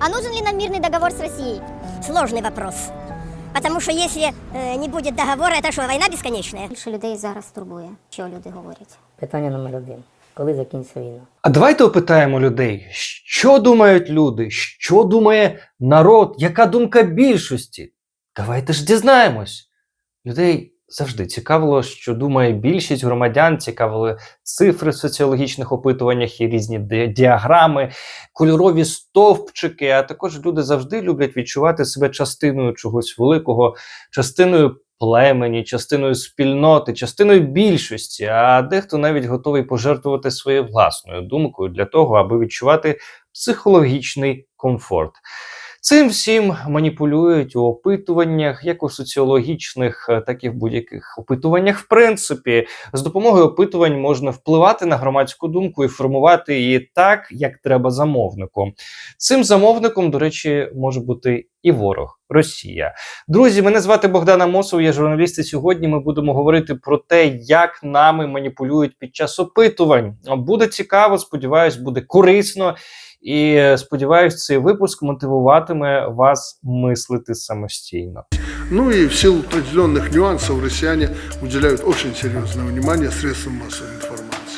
А нужен ли нам мирный договор с Россией? Сложный вопрос. Потому что если э, не будет договора, это что, война бесконечная? Більше людей зараз турбує, що люди говорять. Питання номер один. Коли закінчиться війна? А давайте опитаємо людей, що думають люди, що думає народ, яка думка більшості. Давайте ж дізнаємось. Людей завжди цікавило, що думає більшість громадян, цікавили цифри в соціологічних опитуваннях і різні діаграми, кольорові стовпчики. А також люди завжди люблять відчувати себе частиною чогось великого, частиною племені, частиною спільноти, частиною більшості, а дехто навіть готовий пожертвувати своєю власною думкою для того, аби відчувати психологічний комфорт. Цим всім маніпулюють у опитуваннях, як у соціологічних, е, так і в будь-яких опитуваннях. В принципі, з допомогою опитувань можна впливати на громадську думку і формувати її так, як треба замовнику. Цим замовником, до речі, може бути і ворог Росія. Друзі, мене звати Богдана Мосов, я журналіст. І сьогодні ми будемо говорити про те, як нами маніпулюють під час опитувань. Буде цікаво, сподіваюсь, буде корисно. І е, сподіваюсь, цей випуск мотивуватиме вас мислити самостійно. Ну и в силу определенных нюансов россияне уделяют очень серьезное внимание средствам массовой информации.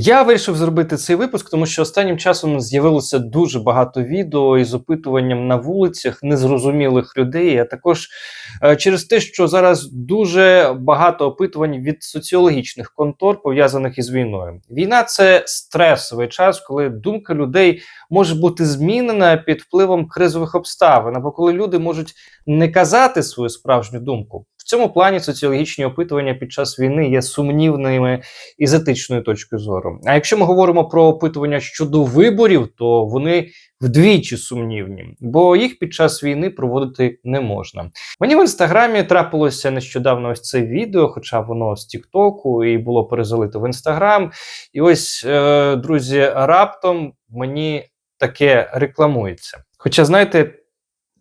Я вирішив зробити цей випуск, тому що останнім часом з'явилося дуже багато відео із опитуванням на вулицях незрозумілих людей, а також е, через те, що зараз дуже багато опитувань від соціологічних контор пов'язаних із війною. Війна це стресовий час, коли думка людей може бути змінена під впливом кризових обставин, або коли люди можуть не казати свою справжню думку. Цьому плані соціологічні опитування під час війни є сумнівними із етичної точки зору. А якщо ми говоримо про опитування щодо виборів, то вони вдвічі сумнівні, бо їх під час війни проводити не можна. Мені в інстаграмі трапилося нещодавно ось це відео, хоча воно з Тіктоку і було перезалито в інстаграм. І ось, е, друзі, раптом мені таке рекламується. Хоча, знаєте,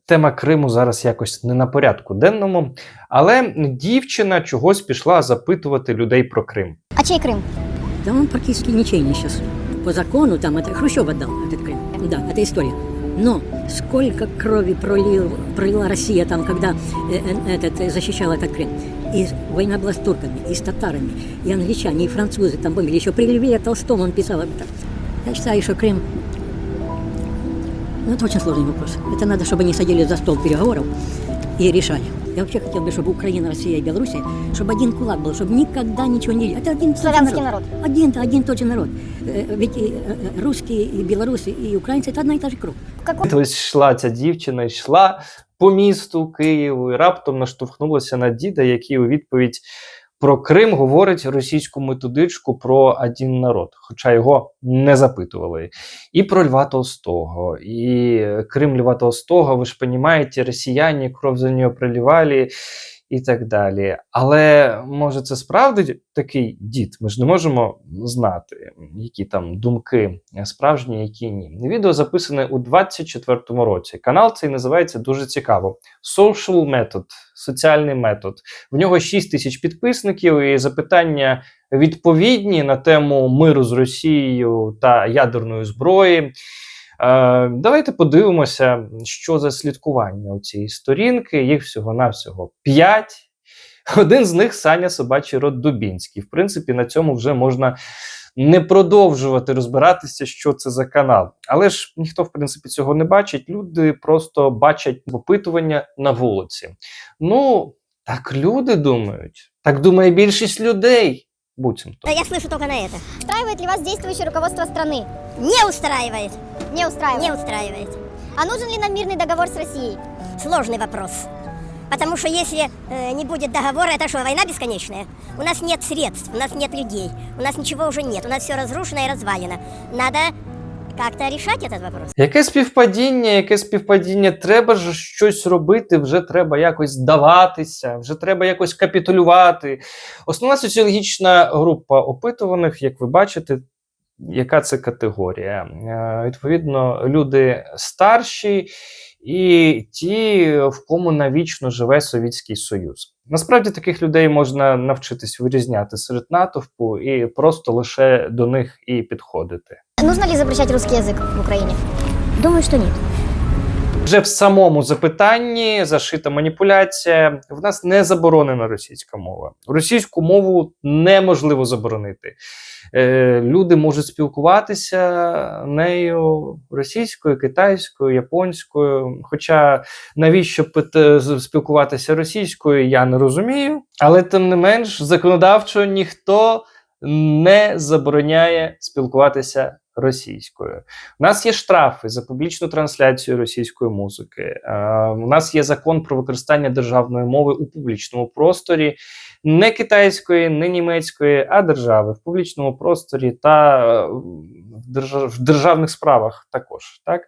тема Криму зараз якось не на порядку денному, але дівчина чогось пішла запитувати людей про Крим. А чей Крым? Да он практически ничейный сейчас. По закону там это Хрущев отдал этот Крым. Да, это история. Но сколько крови пролил, пролила Россия там, когда э, э, этот, э, защищала этот Крым. И война была с турками, и с татарами, и англичане, и французы там бомбили. Еще при Льве Толстом он писал об этом. Я считаю, что Крым... Ну, это очень сложный вопрос. Это надо, чтобы они садились за стол переговоров и решали. Я вообще хотел бы, чтобы Украина, Россия и Белоруссия, чтобы один кулак был, чтобы никогда ничего не... Это один тот же Славянский народ. один, один тот же народ. Э, Ведь и, э, э, русские, и белорусы, и украинцы – это одна и та же кровь. Какой Ось йшла ця дівчина, йшла по місту Києву і раптом наштовхнулася на діда, який у відповідь про Крим говорить російську методичку про один народ, хоча його не запитували. І про Льва Толстого, і Крим Льва Толстого, ви ж розумієте, росіяни кров за нього проливали і так далі. Але може це справді такий дід? Ми ж не можемо знати, які там думки справжні, які ні. Відео записане у 24-му році. Канал цей називається дуже цікаво: Social Method, соціальний метод. В нього 6 тисяч підписників і запитання відповідні на тему миру з Росією та ядерної зброї. Е, давайте подивимося, що за слідкування у цієї сторінки. Їх всього-навсього 5. Один з них Саня Собачий род Дубінський. В принципі, на цьому вже можна не продовжувати розбиратися, що це за канал. Але ж ніхто, в принципі, цього не бачить. Люди просто бачать опитування на вулиці. Ну, так люди думають. Так думає більшість людей. Буцімто. Да я слышу только на это. устраивает ли вас действующее руководство страны? Не устраивает. Не устраивает. Не устраивает. А нужен ли нам мирный договор с Россией? Сложный вопрос. Потому что если э, не будет договора, это что, война бесконечная? У нас нет средств, у нас нет людей, у нас ничего уже нет, у нас все разрушено и развалено. Надо как-то рішати цей вопрос. Яке співпадіння, яке співпадіння? Треба ж щось робити, вже треба якось здаватися, вже треба якось капітулювати. Основна соціологічна група опитуваних, як ви бачите, яка це категорія? Е, Відповідно, люди старші і ті, в кому навічно живе Совітський Союз. Насправді таких людей можна навчитись вирізняти серед натовпу і просто лише до них і підходити. Нужно ли запрещать русский язык в Украине? Думаю, что нет. Вже в самому запитанні зашита маніпуляція. В нас не заборонена російська мова. Російську мову неможливо заборонити. Е, люди можуть спілкуватися нею російською, китайською, японською. Хоча навіщо спілкуватися російською, я не розумію. Але тим не менш, законодавчо ніхто не забороняє спілкуватися російською. У нас є штрафи за публічну трансляцію російської музики. Е, у нас є закон про використання державної мови у публічному просторі, не китайської, не німецької, а держави в публічному просторі та е, держав, в державних справах також. Так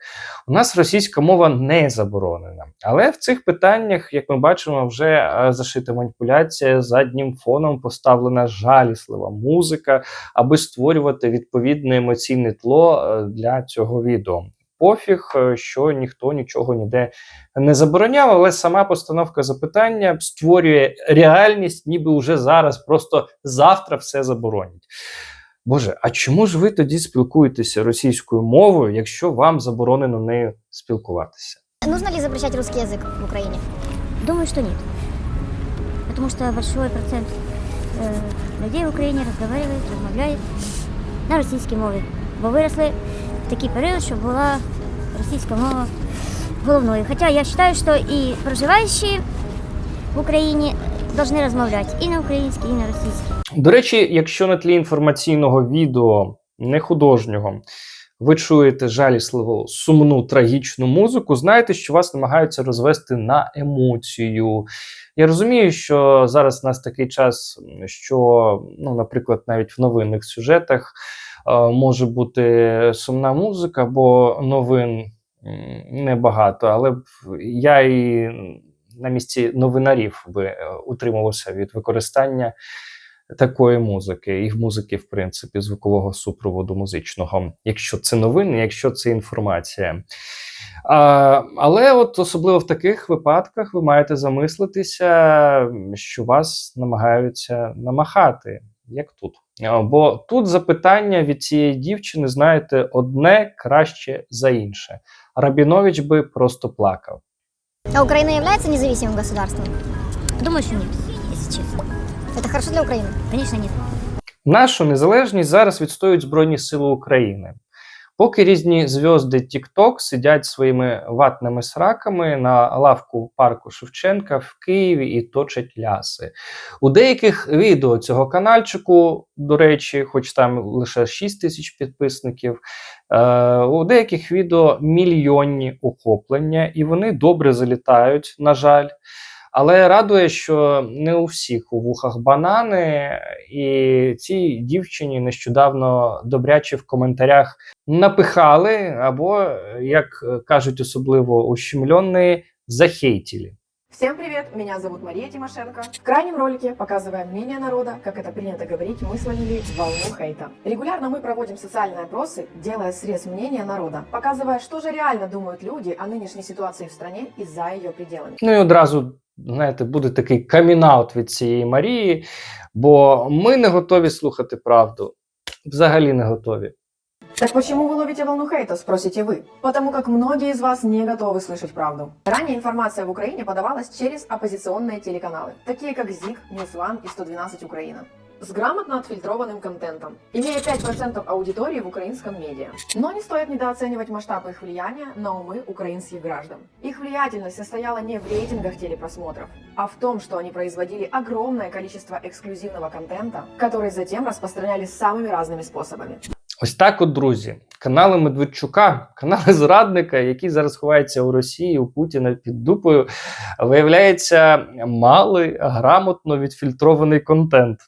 у нас російська мова не заборонена, але в цих питаннях, як ми бачимо, вже е, зашита маніпуляція заднім фоном поставлена жаліслива музика, аби створювати відповідне емоційне тло е, для цього відео. Пофіг, е, що ніхто нічого ніде не забороняв, але сама постановка запитання створює реальність, ніби вже зараз, просто завтра все заборонять. Боже, а чому ж ви тоді спілкуєтеся російською мовою, якщо вам заборонено нею спілкуватися? Нужно ли запрещать русский язык в Украине? Думаю, что нет. Потому что большой процент э, людей в Украине разговаривает, размовляет на російській мові. Бо виросли в такий період, що була російська мова головною. Хоча я вважаю, що і проживаючі в Україні повинні розмовляти і на українській, і на російській. До речі, якщо на тлі інформаційного відео, не художнього, ви чуєте жалісливу, сумну, трагічну музику, знайте, що вас намагаються розвести на емоцію. Я розумію, що зараз у нас такий час, що, ну, наприклад, навіть в новинних сюжетах е, може бути сумна музика, бо новин небагато, але я і на місці новинарів би е, утримувався від використання такої музики, і музики, в принципі, звукового супроводу музичного, якщо це новини, якщо це інформація. А, але от особливо в таких випадках ви маєте замислитися, що вас намагаються намахати, як тут. Бо тут запитання від цієї дівчини, знаєте, одне краще за інше. Рабінович би просто плакав. А Украина является независимым государством? Думаю, що ні, якщо чесно. Это хорошо для Украины? Звісно, ні. Нашу незалежність зараз відстоюють Збройні Сили України. Поки різні зв'язди TikTok сидять своїми ватними сраками на лавку парку Шевченка в Києві і точать ляси. У деяких відео цього каналчику, до речі, хоч там лише 6 тисяч підписників, е, у деяких відео мільйонні охоплення, і вони добре залітають, на жаль. Але радує, що не у всіх у вухах банани, і цій дівчині нещодавно добряче в коментарях напихали, або, як е, кажуть особливо ущемленні, захейтили. Всем привет, меня зовут Мария Тимошенко. В крайнем ролике, показывая мнение народа, как это принято говорить, мы словили волну хейта. Регулярно мы проводим социальные опросы, делая срез мнения народа, показывая, что же реально думают люди о нынешней ситуации в стране и за ее пределами. Ну і одразу, знаєте, буде такий камінаут від цієї Марії, бо ми не готові слухати правду. Взагалі не готові. Так почему вы ловите волну хейта, спросите вы? Потому как многие из вас не готовы слышать правду. Ранее информация в Украине подавалась через оппозиционные телеканалы, такие как ЗИК, News One и 112 Украина. С грамотно отфильтрованным контентом, имея 5% аудитории в украинском медиа. Но не стоит недооценивать масштаб их влияния на умы украинских граждан. Их влиятельность состояла не в рейтингах телепросмотров, а в том, что они производили огромное количество эксклюзивного контента, который затем распространяли самыми разными способами. Ось так, от, друзі, канали Медведчука, канали зрадника, який зараз ховається у Росії у Путіна під дупою, виявляється, мали грамотно відфільтрований контент.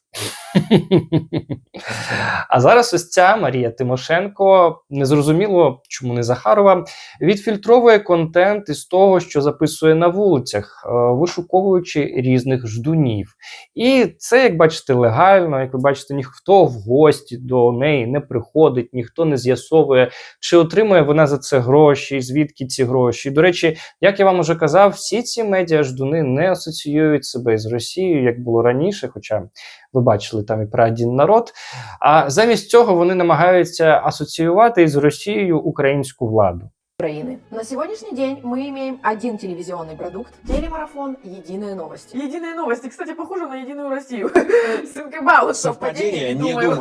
А зараз ось ця Марія Тимошенко, незрозуміло, чому не Захарова, відфільтровує контент із того, що записує на вулицях, е, вишуковуючи різних ждунів. І це, як бачите, легально. Як ви бачите, ніхто в гості до неї не приходить, ніхто не з'ясовує, чи отримує вона за це гроші, звідки ці гроші. До речі, як я вам уже казав, всі ці медіа ждуни не асоціюють себе з Росією, як було раніше, хоча ви бачили там і про один народ. А замість цього вони намагаються асоціювати із Росією українську владу. Украины. На сегодняшний день мы имеем один телевизионный продукт – телемарафон «Единые новости». «Единые новости», кстати, похоже на «Единую Россию». Сын Кабала, совпадение, думаю.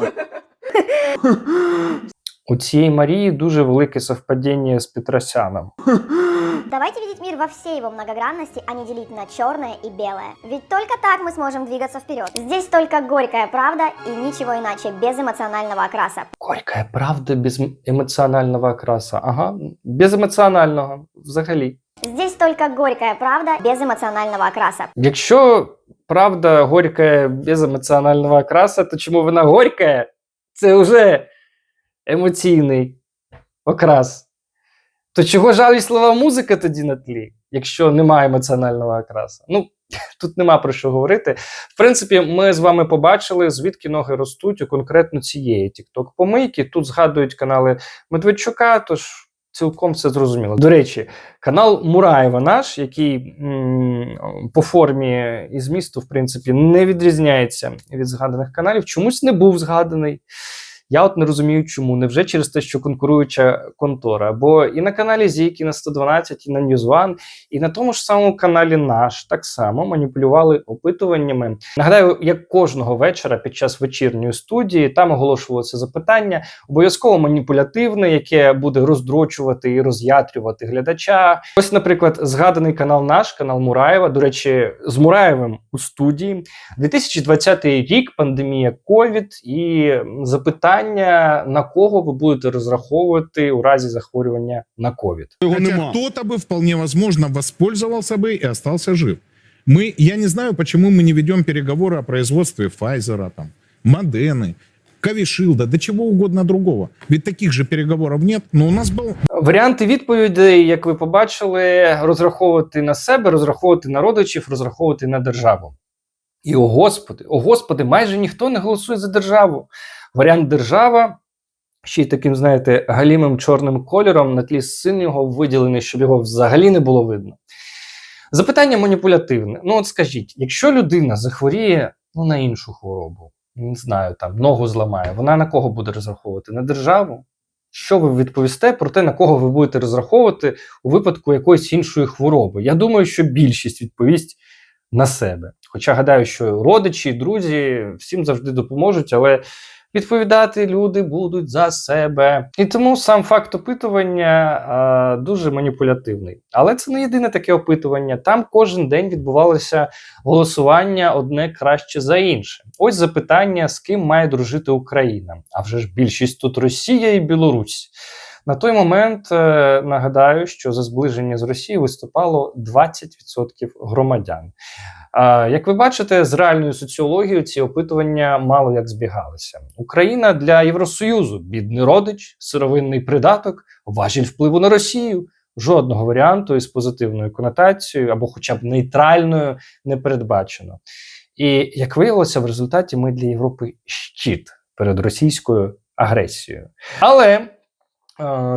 У цієї Марії дуже велике совпадіння з Петросяном. Давайте видеть мир во всей его многогранности, а не делить на черное и белое. Ведь только так мы сможем двигаться вперед. Здесь только горькая правда и ничего иначе, без эмоционального окраса. Горька правда без м- емоціонального окраса. Ага, без емоціонального взагалі. Здесь только горькая правда, без эмоционального окраса. Якщо правда горька без емоціонального окраса, то чому вона горька? Це вже емоційний окрас. То чого жаліслива музика тоді на тлі, якщо немає емоціонального окраса? Ну, тут нема про що говорити. В принципі, ми з вами побачили, звідки ноги ростуть у конкретно цієї тікток помийки. Тут згадують канали Медведчука, тож цілком все зрозуміло. До речі, канал Мураєва наш, який м, по формі і змісту, в принципі, не відрізняється від згаданих каналів, чомусь не був згаданий. Я от не розумію, чому. Невже через те, що конкуруюча контора? Бо і на каналі Зік, і на 112, і на News One, і на тому ж самому каналі наш так само маніпулювали опитуваннями. Нагадаю, як кожного вечора під час вечірньої студії там оголошувалося запитання, обов'язково маніпулятивне, яке буде роздрочувати і роз'ятрювати глядача. Ось, наприклад, згаданий канал наш, канал Мураєва. До речі, з Мураєвим у студії. 2020 рік, пандемія ковід і запитання, на кого ви будете розраховувати у разі захворювання на ковід. Хотя кто-то бы вполне возможно воспользовался бы и остался жив. Мы, я не знаю, почему мы не ведем переговоры о производстве Pfizer, там, Модены, Ковишилда, да чего угодно другого. Ведь таких же переговоров нет. Но у нас был Варіанти відповідей, як ви побачили, розраховувати на себе, розраховувати на родичів, розраховувати на державу. І о Господи, о Господи, майже ніхто не голосує за державу. Варіант держава ще й таким, знаєте, галімим чорним кольором на тлі синього виділений, щоб його взагалі не було видно. Запитання маніпулятивне. Ну, от скажіть, якщо людина захворіє ну, на іншу хворобу, не знаю, там ногу зламає, вона на кого буде розраховувати? На державу? Що ви відповісте про те, на кого ви будете розраховувати у випадку якоїсь іншої хвороби? Я думаю, що більшість відповість на себе. Хоча гадаю, що родичі, друзі всім завжди допоможуть, але відповідати люди будуть за себе. І тому сам факт опитування а, дуже маніпулятивний. Але це не єдине таке опитування. Там кожен день відбувалося голосування одне краще за інше. Ось запитання, з ким має дружити Україна. А вже ж більшість тут Росія і Білорусь. На той момент е, нагадаю, що за зближення з Росією виступало 20% громадян. Як ви бачите, з реальною соціологією ці опитування мало як збігалися. Україна для Євросоюзу бідний родич, сировинний придаток, важіль впливу на Росію. Жодного варіанту із позитивною конотацією або хоча б нейтральною не передбачено. І як виявилося, в результаті ми для Європи щит перед російською агресією. Але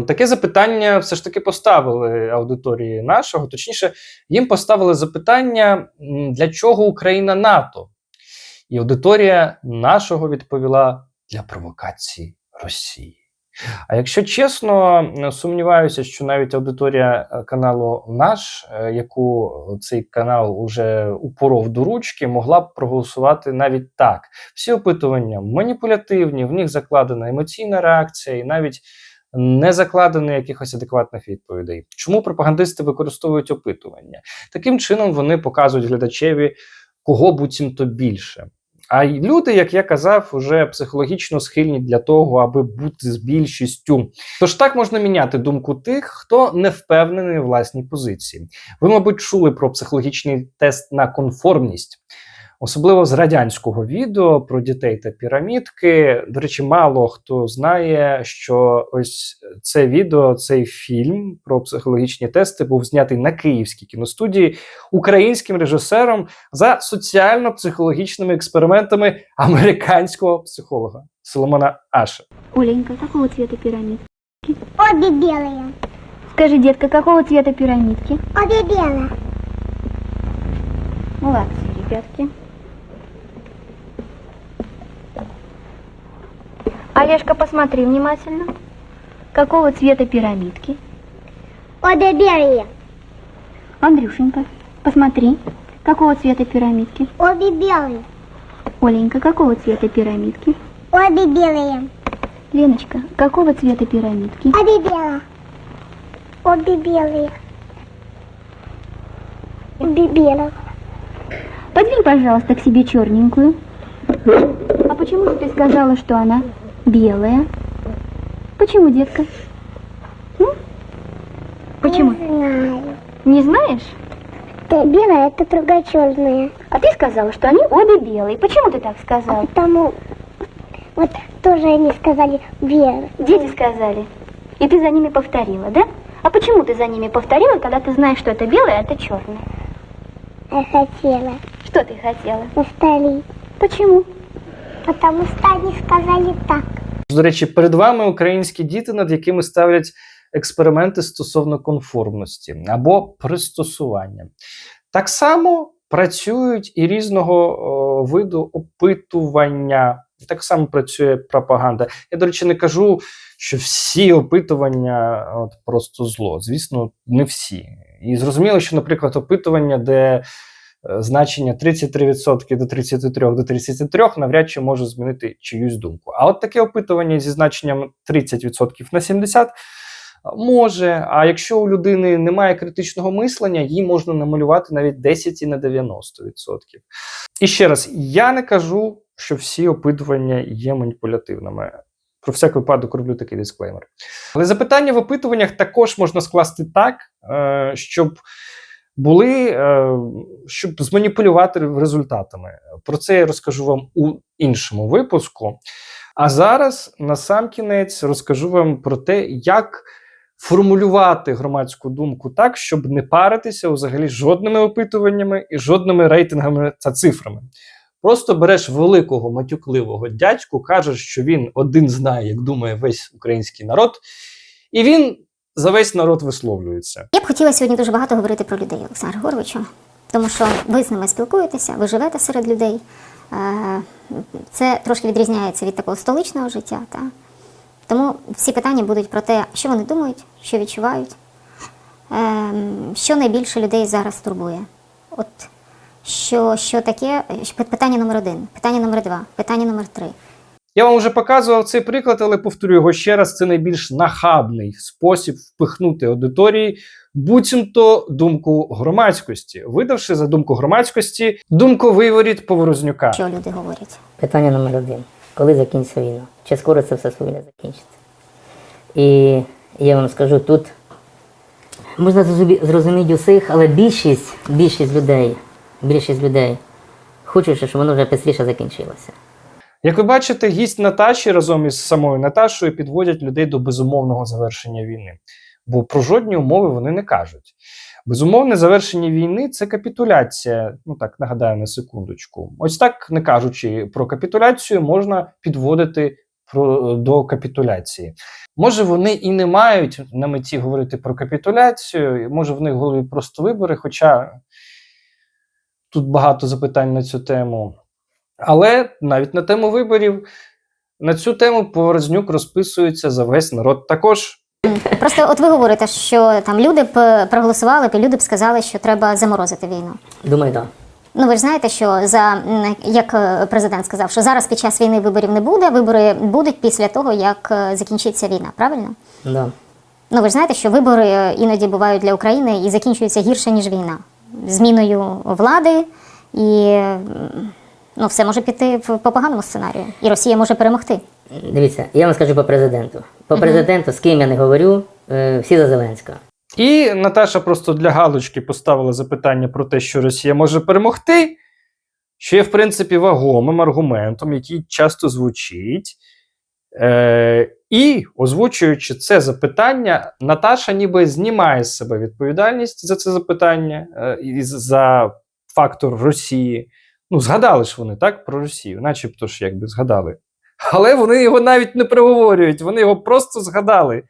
таке запитання все ж таки поставили аудиторії нашого, точніше, їм поставили запитання, для чого Україна НАТО? І аудиторія нашого відповіла для провокації Росії. А якщо чесно, сумніваюся, що навіть аудиторія е, каналу наш, е, яку цей канал уже упоров до ручки, могла б проголосувати навіть так. Всі опитування маніпулятивні, в них закладена емоційна реакція і навіть не закладено якихось адекватних відповідей. Чому пропагандисти використовують опитування? Таким чином вони показують глядачеві, кого буцімто більше. А люди, як я казав, вже психологічно схильні для того, аби бути з більшістю. Тож так можна міняти думку тих, хто не впевнений у власній позиції. Ви, мабуть, чули про психологічний тест на конформність. Особливо з радянського відео про дітей та пірамідки. До речі, мало хто знає, що ось це відео, цей фільм про психологічні тести був знятий на київській кіностудії українським режисером за соціально-психологічними експериментами американського психолога Соломона Аша. Оленька, какого цвета пирамидки? Обе белые. Скажи, детка, какого цвета пирамидки? Обе белые. Молодцы, ребятки. Олежка, посмотри внимательно. Какого цвета пирамидки? Обе белые. Андрюшенька, посмотри. Какого цвета пирамидки? Обе белые. Оленька, какого цвета пирамидки? Обе белые. Леночка, какого цвета пирамидки? Обе белые. Обе белые. Обе белые. Подвинь, пожалуйста, к себе черненькую. А почему же ты сказала, что она белая? Почему, детка? М? Почему? знаю. Не знаешь? Это белая, это другая черная. А ты сказала, что они обе белые. Почему ты так сказала? Потому вот тоже они сказали белые. Дети сказали. И ты за ними повторила, да? А почему ты за ними повторила, когда ты знаешь, что это белое, а это черное? Я хотела Что ты хотела? повторить. Почему? Потому что они сказали так. До речі, перед вами українські діти, над якими ставлять експерименти стосовно конформності або пристосування. Так само працюють і різного о, виду опитування. Так само працює пропаганда. Я, до речі, не кажу, що всі опитування от, просто зло. Звісно, не всі. І зрозуміло, що, наприклад, опитування, де значення 33% до 33 до 33 навряд чи може змінити чиюсь думку. А от таке опитування зі значенням 30% на 70% може. А якщо у людини немає критичного мислення, їй можна намалювати навіть 10 і на 90%. І ще раз, я не кажу, що всі опитування є маніпулятивними. Про всяк випадок роблю такий дисклеймер. Але запитання в опитуваннях також можна скласти так, е, щоб були, е, щоб зманіпулювати результатами. Про це я розкажу вам у іншому випуску. А зараз, насамкінець, розкажу вам про те, як формулювати громадську думку так, щоб не паритися взагалі жодними опитуваннями і жодними рейтингами та цифрами. Просто береш великого матюкливого дядьку, кажеш, що він один знає, як думає весь український народ, і він за весь народ висловлюється. Я б хотіла сьогодні дуже багато говорити про людей, Олександр Григоровичу, тому що ви з ними спілкуєтеся, ви живете серед людей. Е, Це трошки відрізняється від такого столичного життя. Та? Тому всі питання будуть про те, що вони думають, що відчувають, ем, що найбільше людей зараз турбує. От що, що таке е, питання номер один, питання номер два, питання номер три. Я вам вже показував цей приклад, але повторю його ще раз. Це найбільш нахабний спосіб впихнути аудиторії буцімто думку громадськості, видавши за думку громадськості думку виворіт Поворознюка. Що люди говорять? Питання номер один. Коли закінчиться війна? Чи скоро це все свої не закінчиться? І я вам скажу тут, можна зрозуміти усіх, але більшість, більшість людей, більшість людей хочуть, щоб воно вже швидше закінчилося. Як ви бачите, гість Наташі разом із самою Наташою підводять людей до безумовного завершення війни. Бо про жодні умови вони не кажуть. Безумовне завершення війни це капітуляція. Ну так нагадаю на секундочку. Ось так, не кажучи про капітуляцію, можна підводити про, до капітуляції. Може, вони і не мають на меті говорити про капітуляцію, може, в них в голові просто вибори, хоча тут багато запитань на цю тему. Але навіть на тему виборів, на цю тему Поворознюк розписується за весь народ також. Просто от ви говорите, що там люди б проголосували б, і люди б сказали, що треба заморозити війну. Думаю, так. Ну ви ж знаєте, що за як е, президент сказав, що зараз під час війни виборів не буде. Вибори будуть після того, як е, закінчиться війна. Правильно? Да. Да. Ну ви ж знаєте, що вибори е, іноді бувають для України і закінчуються гірше ніж війна. Зміною влади і ну все може піти в по поганому сценарію, і Росія може перемогти. Дивіться, я вам скажу по президенту. По президенту, з ким я не говорю, е, всі за Зеленського. І Наташа просто для галочки поставила запитання про те, що Росія може перемогти. що є, в принципі, вагомим аргументом, який часто звучить. Е, і, озвучуючи це запитання, Наташа ніби знімає з себе відповідальність за це запитання е, і за фактор Росії. Ну, згадали ж вони так про Росію, начебто ж якби згадали. Але вони його навіть не проговорюють, вони його просто згадали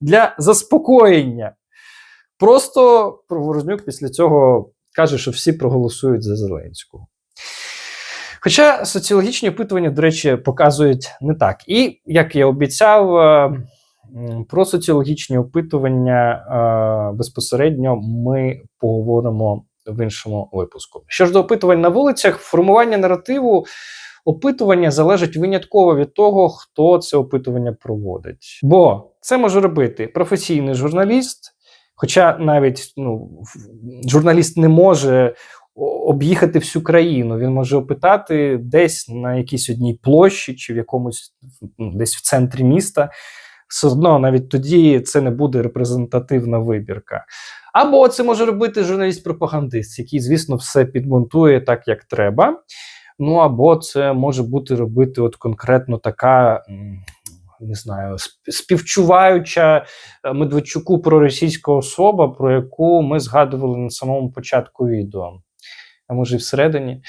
для заспокоєння. Просто Проворожнюк після цього каже, що всі проголосують за Зеленського. Хоча соціологічні опитування, до речі, показують не так. І як я обіцяв, е, про соціологічні опитування е, безпосередньо ми поговоримо в іншому випуску. Що ж до опитувань на вулицях, формування наративу опитування залежить винятково від того, хто це опитування проводить. Бо це може робити професійний журналіст, хоча навіть ну, журналіст не може об'їхати всю країну. Він може опитати десь на якійсь одній площі чи в якомусь ну, десь в центрі міста. Все одно навіть тоді це не буде репрезентативна вибірка. Або це може робити журналіст-пропагандист, який, звісно, все підмонтує так, як треба. Ну або це може бути робити от конкретно така. Не знаю, співчуваюча е, Медведчуку проросійська особа, про яку ми згадували на самому початку відео, а може і всередині.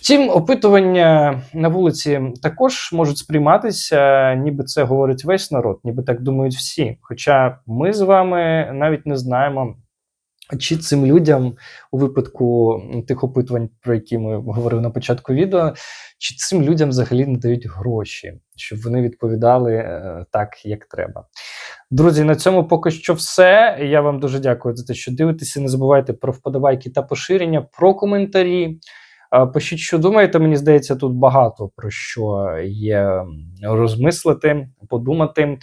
Втім, опитування на вулиці також можуть сприйматися, ніби це говорить весь народ, ніби так думають всі. Хоча ми з вами навіть не знаємо, чи цим людям у випадку тих опитувань, про які ми говорили на початку відео, чи цим людям взагалі не дають гроші, щоб вони відповідали е, так, як треба. Друзі, на цьому поки що все. Я вам дуже дякую за те, що дивитеся. Не забувайте про вподобайки та поширення, про коментарі. Пишіть, що думаєте, мені здається, тут багато про що є розмислити, подумати.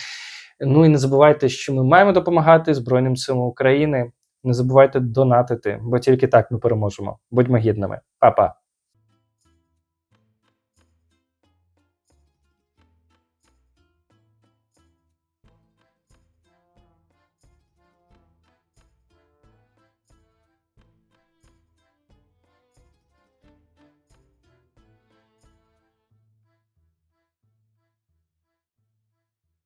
Ну і не забувайте, що ми маємо допомагати Збройним силам України. Не забувайте донатити, бо тільки так ми переможемо. Будьмо гідними. Па-па.